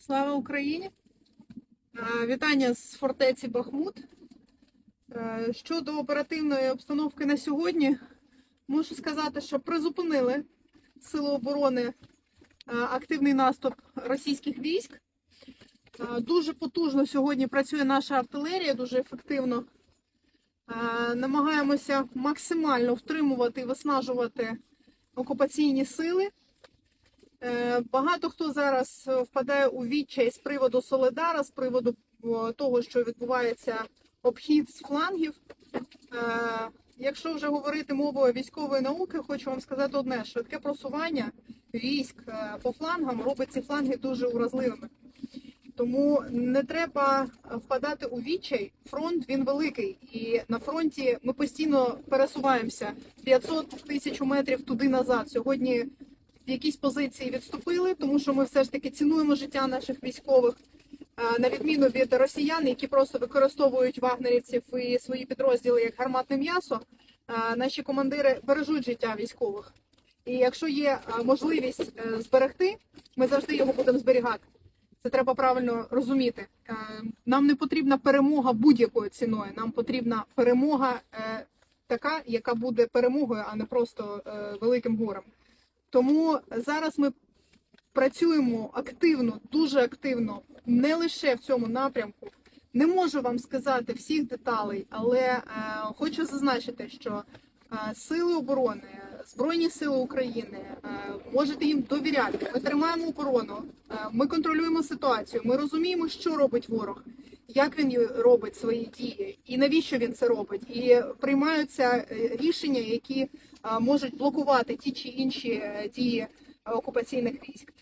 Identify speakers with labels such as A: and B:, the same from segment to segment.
A: Слава Україні! Е, Вітання з фортеці Бахмут. Е, Щодо оперативної обстановки на сьогодні, можу сказати, що призупинили Сили оборони е, активний наступ російських військ. Дуже потужно сьогодні працює наша артилерія, дуже ефективно. Намагаємося максимально втримувати і виснажувати окупаційні сили. Е, Багато хто зараз е, впадає у відчай з приводу Соледара, з приводу того, що відбувається обхід з флангів. Е, Якщо вже говорити мовою військової науки, хочу вам сказати одне: швидке просування військ по флангам робить ці фланги дуже уразливими. Тому не треба впадати у відчай. Фронт він великий, і на фронті ми постійно пересуваємося 500 тисяч метрів туди назад. Сьогодні якісь позиції відступили, тому що ми все ж таки цінуємо життя наших військових, е, на відміну від росіян, які просто використовують вагнерівців і свої підрозділи як гарматне м'ясо. е, Наші командири бережуть життя військових. І якщо є е, можливість зберегти, ми завжди його будемо зберігати. Це треба правильно розуміти. Нам не потрібна перемога будь-якою ціною. Нам потрібна перемога така, яка буде перемогою, а не просто великим горем. Тому зараз ми працюємо активно, дуже активно, не лише в цьому напрямку. Не можу вам сказати всіх деталей, але е, хочу зазначити, що е, сили оборони, Збройні сили України, е, можете їм довіряти. Ми тримаємо оборону, е, ми контролюємо ситуацію, ми розуміємо, що робить ворог, як він робить свої дії і навіщо він це робить. І приймаються е, рішення, які можуть блокувати ті чи інші дії окупаційних військ.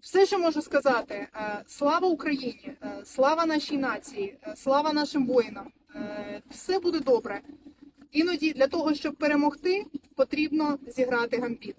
A: Все, що можу сказати, слава Україні, слава нашій нації, слава нашим воїнам. Все буде добре. Іноді для того, щоб перемогти, потрібно зіграти гамбіт.